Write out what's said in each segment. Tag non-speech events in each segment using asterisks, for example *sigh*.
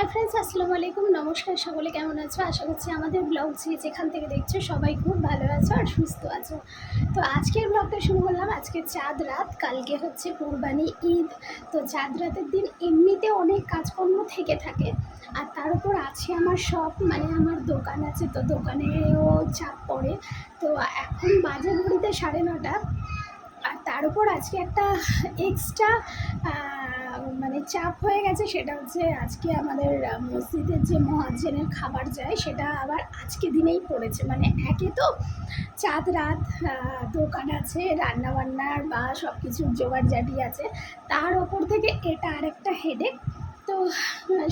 Hi friends আসসালামু আলাইকুম। নমস্কার সকলে, কেমন আছো? আশা করছি আমাদের ব্লগ যে যেখান থেকে দেখছ, সবাই খুব ভালো আছো আর সুস্থ আছো। তো আজকের ব্লগটা শুরু করলাম। আজকে চাঁদ রাত, কালকে হচ্ছে কুরবানি ঈদ। তো চাঁদ রাতের দিন এমনিতে অনেক কাজকর্ম থেকে থাকে। আর তার উপর আছে আমার সব মানে আমার দোকান আছে, তো দোকানেও চাপ পড়ে। তো এখন বাজে ঘড়িতে সাড়ে নটা। আর তার উপর আজকে একটা এক্সট্রা মানে চাপ হয়ে গেছে, সেটা হচ্ছে আজকে আমাদের মসজিদের যে মহাজনের খাবার যায়, সেটা আবার আজকে দিনেই পড়েছে। মানে একে তো চাঁদ রাত দোকান আছে রান্না বান্নার বা সব কিছুর জোগাড় জাটি আছে, তার ওপর থেকে এটা আরেকটা হেডেক তো,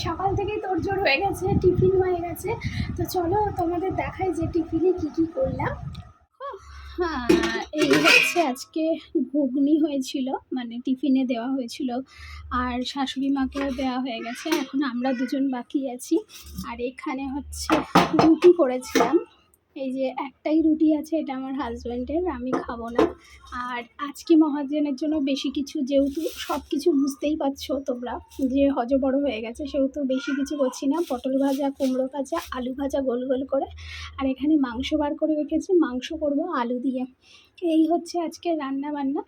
সকাল থেকেই তোড়জোড় হয়ে গেছে, টিফিন হয়ে গেছে। তো চলো তোমাদের দেখাই যে টিফিনে কী কী করলাম। এই হচ্ছে আজকে ঘুগনি হয়েছিল মানে টিফিনে দেওয়া হয়েছিল, আর শাশুড়ি মাকেও দেওয়া হয়ে গেছে, এখন আমরা দুজন বাকি আছি, আর এখানে হচ্ছে রুটি করেছিলাম। এই যে একটাই রুটি আছে, এটা আমার হাজব্যান্ডের আমি খাব না। আর আজকে মহাজনের জন্য বেশি কিছু যেহেতু সব কিছু বুঝতেই পারছ তোমরা, যে হজ বড় হয়ে গেছে, সেহেতু বেশি কিছু করছি না। পটল ভাজা, কুমড়ো ভাজা, আলু ভাজা গোল গোল করে, আর এখানে মাংস বার করে রেখেছি। মাংস করব আলু দিয়ে। এই হচ্ছে আজকে রান্না বান্না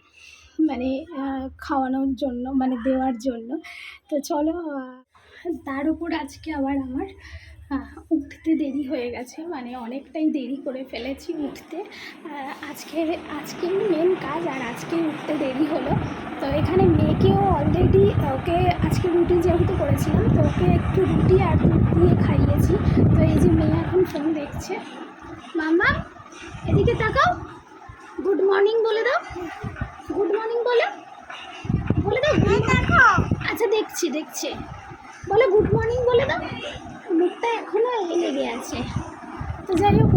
মানে খাওয়ানোর জন্য মানে দেওয়ার জন্য। তো চলো তার উপর আজকে আবার আমার উঠতে দেরি হয়ে গেছে মানে অনেকটাই দেরি করে ফেলেছি উঠতে। আজকে আজকে মেন কাজ আর আজকে উঠতে দেরি হলো। তো এখানে মেয়েকেও অলরেডি ওকে আজকে রুটি যেহেতু করেছিলাম তো ওকে একটু রুটি আর দুধ দিয়ে খাইয়েছি। তো এই যে মেয়ে এখন ফোন দেখছে। মামা এদিকে তাকাও। গুড মর্নিং বলে দাও। গুড মর্নিং বলে। বলে দাও good আচ্ছা দেখছি দেখছি। বলে গুড মর্নিং বলে দাও। মুখটা এখনও এই লেগে আছে। তো যাই হোক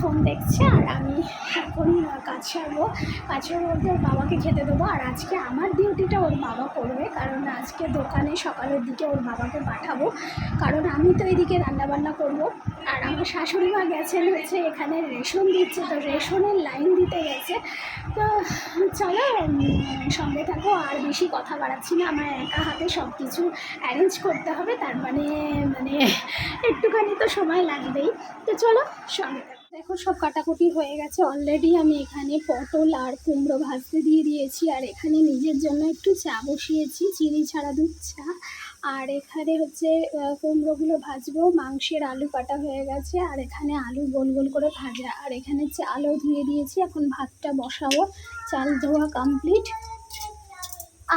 ফোন দেখছে আর আমি এখন কাজ সারবো। কাজ সারবো ওর বাবাকে খেতে দেবো। আর আজকে আমার ডিউটিটা ওর বাবা করবে, কারণ আজকে দোকানে সকালের দিকে ওর বাবাকে পাঠাবো। কারণ আমি তো এদিকে রান্নাবান্না করব। আর আমার শাশুড়ি মা গেছেন হচ্ছে এখানে রেশন দিচ্ছে, তো রেশনের লাইন দিতে গেছে। তো চলো সঙ্গে থাকো, আর বেশি কথা বাড়াচ্ছি না। আমার একা হাতে সব কিছু অ্যারেঞ্জ করতে হবে। তার মানে মানে একটুখানি তো সময় লাগবেই। তো চলো, সঙ্গে দেখো, সব কাটাকুটি হয়ে গেছে। অলরেডি আমি এখানে পটল আর কুমড়ো ভাজতে দিয়ে দিয়েছি, আর এখানে নিজের জন্য একটু চা বসিয়েছি, চিনি ছাড়া দুধ চা। আর এখানে হচ্ছে কুমড়োগুলো ভাজবো, মাংসের আলু কাটা হয়ে গেছে, আর এখানে আলু গোল গোল করে ভাজা। আর এখানে চালও ধুয়ে দিয়েছি, এখন ভাতটা বসাবো, চাল ধোয়া কমপ্লিট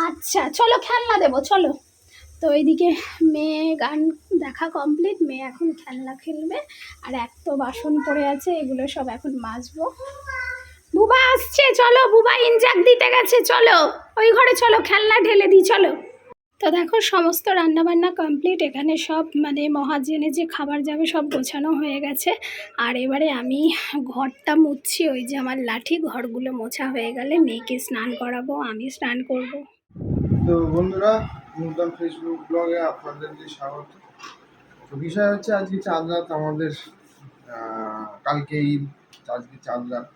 আচ্ছা চলো খেলনা দেবো, চলো। তো এইদিকে মেয়ে গান দেখা কমপ্লিট মেয়ে এখন খেলনা খেলবে, আর এক তো বাসন পড়ে আছে, এগুলো সব এখন মাজবো। বুবা আসছে, চলো, বুবা ইনজাক দিতে গেছে, চলো, ওই ঘরে চলো, খেলনা ঢেলে দিই, চলো। তো দেখো, সমস্ত রান্নাবান্না কমপ্লিট এখানে সব মানে মহাজনে যে খাবার যাবে সব গোছানো হয়ে গেছে। আর এবারে আমি ঘরটা মুছছি, ওই যে আমার লাঠি, ঘরগুলো মোছা হয়ে গেলে মেয়েকে স্নান করাবো, আমি স্নান করব। তো বন্ধুরা নূতন ফেসবুক ব্লগে আপনাদেরকে স্বাগত। তো বিষয় হচ্ছে আজকে চাঁদ রাত আমাদের কালকে ঈদ, আজকে চাঁদ রাত।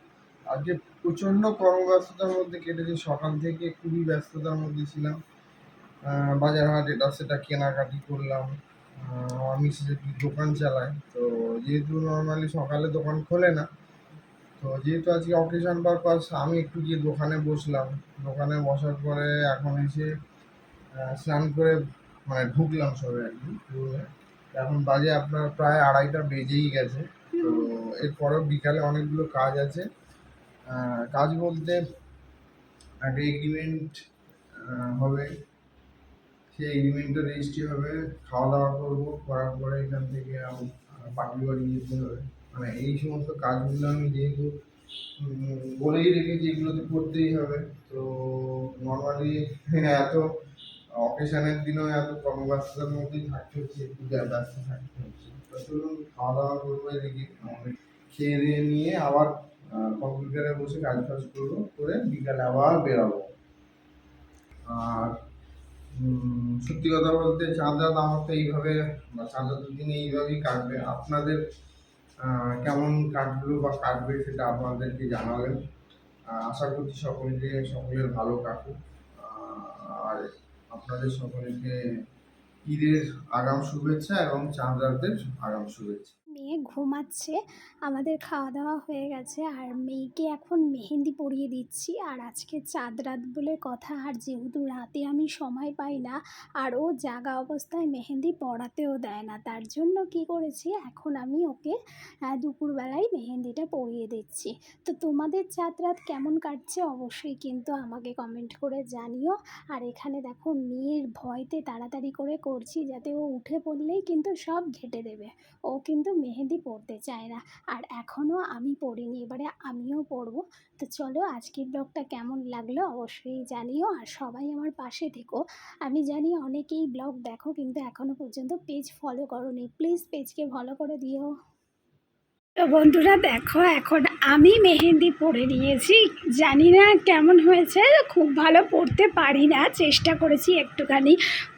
আজকে প্রচণ্ড কর্মব্যস্ততার মধ্যে কেটেছে, সকাল থেকে খুবই ব্যস্ততার মধ্যে ছিলাম। বাজার হাট, এটা সেটা কেনাকাটি করলাম। আমি সেটা দোকান চালাই তো যেহেতু নর্মালি সকালে দোকান খোলে না, তো যেহেতু আজকে অকেশন পারপাস আমি একটু গিয়ে দোকানে বসলাম। দোকানে বসার পরে এখন এসে স্নান করে মানে ঢুকলাম সবে আর কি এখন বাজে আপনার প্রায় আড়াইটা বেজেই গেছে। তো এরপরেও বিকালে অনেকগুলো কাজ আছে। কাজ বলতে একটা এগ্রিমেন্ট হবে। সেই এগ্রিমেন্টটা রেজিস্ট্রি হবে খাওয়া দাওয়া করব, করার পরে এখান থেকে পার্টি বাড়ি যেতে হবে। মানে এই সমস্ত কাজগুলো আমি যেহেতু বলেই রেখেছি এগুলো তো করতেই হবে। তো নর্মালি এত অকেশনের দিনও এত কর্মব্যস্ততার মধ্যেই থাকতে হচ্ছে, একটু ব্যস্ত থাকতে হচ্ছে। চলুন খাওয়া দাওয়া করব এদিকে। আমাদের খেয়ে দিয়ে নিয়ে আবার কম্পিউটারে বসে কাজ ফাজ করব, করে বিকালে আবার বেরাবো। আর সত্যি কথা বলতে চাঁদ রাত আমার তো এইভাবে, বা চাঁদ রাতের দিনে এইভাবেই কাটবে। আপনাদের কেমন কাটলো বা কাটবে সেটা আপনাদেরকে জানাবেন। আশা করছি সকলকে সকলের ভালো কাটুক। আর আপনাদের সকলকে ঈদের আগাম শুভেচ্ছা এবং চাঁদ রাতের আগাম শুভেচ্ছা। মেয়ে ঘুমাচ্ছে, আমাদের খাওয়া দাওয়া হয়ে গেছে আর মেয়েকে এখন মেহেন্দি পরিয়ে দিচ্ছি আর আজকে চাঁদ রাত বলে কথা আর যেহেতু রাতে আমি সময় পাই না, আর ও জাগা অবস্থায় মেহেন্দি পড়াতেও দেয় না, তার জন্য কি করেছি, এখন আমি ওকে দুপুরবেলায় মেহেন্দিটা পরিয়ে দিচ্ছি। তো তোমাদের চাঁদ রাত কেমন কাটছে অবশ্যই কিন্তু আমাকে কমেন্ট করে জানিও। আর এখানে দেখো মেয়ের ভয়তে তাড়াতাড়ি করে করছি যাতে ও উঠে পড়লেই কিন্তু সব ঘেটে দেবে। ও কিন্তু মেহেন্দি পরতে চায় না। আর এখনও আমি পড়িনি, এবারে আমিও পরব তো চলো আজকের ব্লগটা কেমন লাগল অবশ্যই জানিও। আর সবাই আমার পাশে থেকো। আমি জানি অনেকেই ব্লগ দেখো, কিন্তু এখনও পর্যন্ত পেজ ফলো করো প্লিজ পেজকে ফলো করে দিও। তো বন্ধুরা দেখো, এখন আমি মেহেন্দি পরে নিয়েছি। জানি না কেমন হয়েছে, খুব ভালো পড়তে পারি না, চেষ্টা করেছি একটুখানি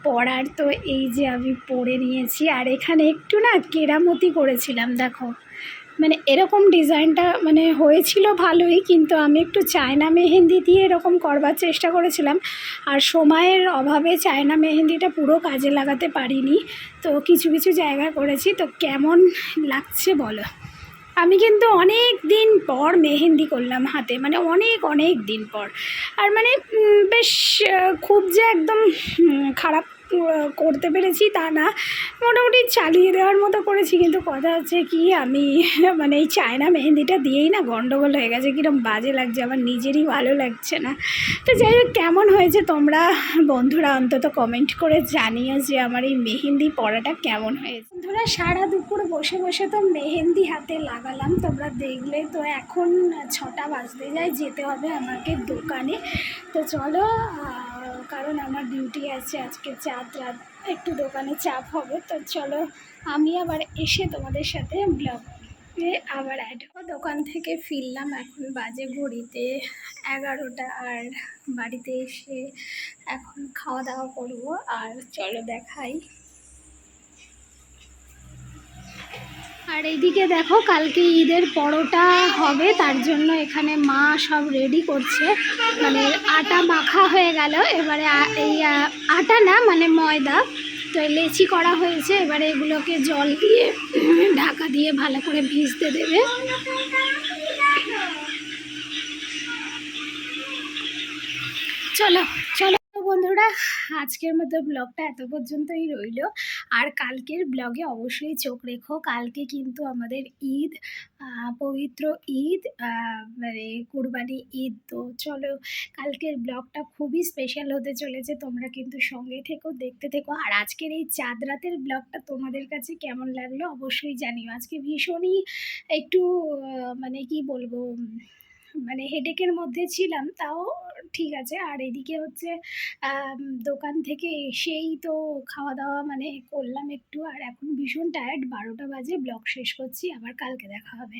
পড়ার। তো এই যে আমি পরে নিয়েছি, আর এখানে একটু না কেরামতি করেছিলাম, দেখো। মানে এরকম ডিজাইনটা মানে হয়েছিল ভালোই, কিন্তু আমি একটু চায়না মেহেন্দি দিয়ে এরকম করবার চেষ্টা করেছিলাম। আর সময়ের অভাবে চায়না মেহেন্দিটা পুরো কাজে লাগাতে পারিনি। তো কিছু কিছু জায়গা করেছি, তো কেমন লাগছে বলো? আমি কিন্তু অনেক দিন পর মেহেন্দি করলাম হাতে মানে অনেক অনেক দিন পর। আর মানে বেশ খুব যে একদম খারাপ করতে পেরেছি, তা না। মোটামুটি চালিয়ে দেওয়ার মতো করেছি, কিন্তু কথা হচ্ছে কি, আমি *laughs* মানে এই চায়না মেহেন্দিটা দিয়েই না গন্ডগোল হয়ে গেছে, কিরম বাজে লাগছে, আমার নিজেরই ভালো লাগছে না। তো যাই হোক, কেমন হয়েছে তোমরা বন্ধুরা অন্তত কমেন্ট করে জানিও যে আমার এই মেহেন্দি পড়াটা কেমন হয়েছে। বন্ধুরা, সারা দুপুর বসে বসে তো মেহেন্দি হাতে লাগালাম, তোমরা দেখলে তো এখন ছটা বাজতে যায়, যেতে হবে আমাকে দোকানে। তো চলো কারণ আমার ডিউটি আছে আজকে চাঁদ রাত, একটু দোকানে চাপ হবে, তো চলো আমি আবার এসে তোমাদের সাথে ব্লগ আবার অ্যাড দোকান থেকে ফিরলাম এখন বাজে ঘড়িতে এগারোটা আর বাড়িতে এসে এখন খাওয়া দাওয়া করব, আর চলো দেখাই। আর এইদিকে দেখো, কালকে ঈদের পরোটা হবে, তার জন্য এখানে মা সব রেডি করছে। মানে আটা মাখা হয়ে গেল, এবারে এই আটা না মানে ময়দা। তো লেচি করা হয়েছে, এবারে এগুলোকে জল দিয়ে, ঢাকা দিয়ে ভালো করে ভিজতে দেবে। চলো চলো। বন্ধুরা, আজকের মতো ব্লগটা এত পর্যন্তই রইল। আর কালকের ব্লগে অবশ্যই চোখ রেখো। কালকে কিন্তু আমাদের ঈদ পবিত্র ঈদ মানে কুরবানি ঈদ। তো চলো, কালকের ব্লগটা খুবই স্পেশাল হতে চলেছে। তোমরা কিন্তু সঙ্গে থেকো, দেখতে থেকো। আর আজকের এই চাঁদ রাতের ব্লগটা তোমাদের কাছে কেমন লাগল অবশ্যই জানিও। আজকে ভীষণই একটু মানে কি বলব মানে হেডেকের মধ্যে ছিলাম, তাও ঠিক আছে। আর এদিকে হচ্ছে দোকান থেকে এসেই তো খাওয়া দাওয়া মানে করলাম একটু। আর এখন ভীষণ টায়ার্ড বারোটা বাজে, ব্লগ শেষ করছি, আবার কালকে দেখা হবে।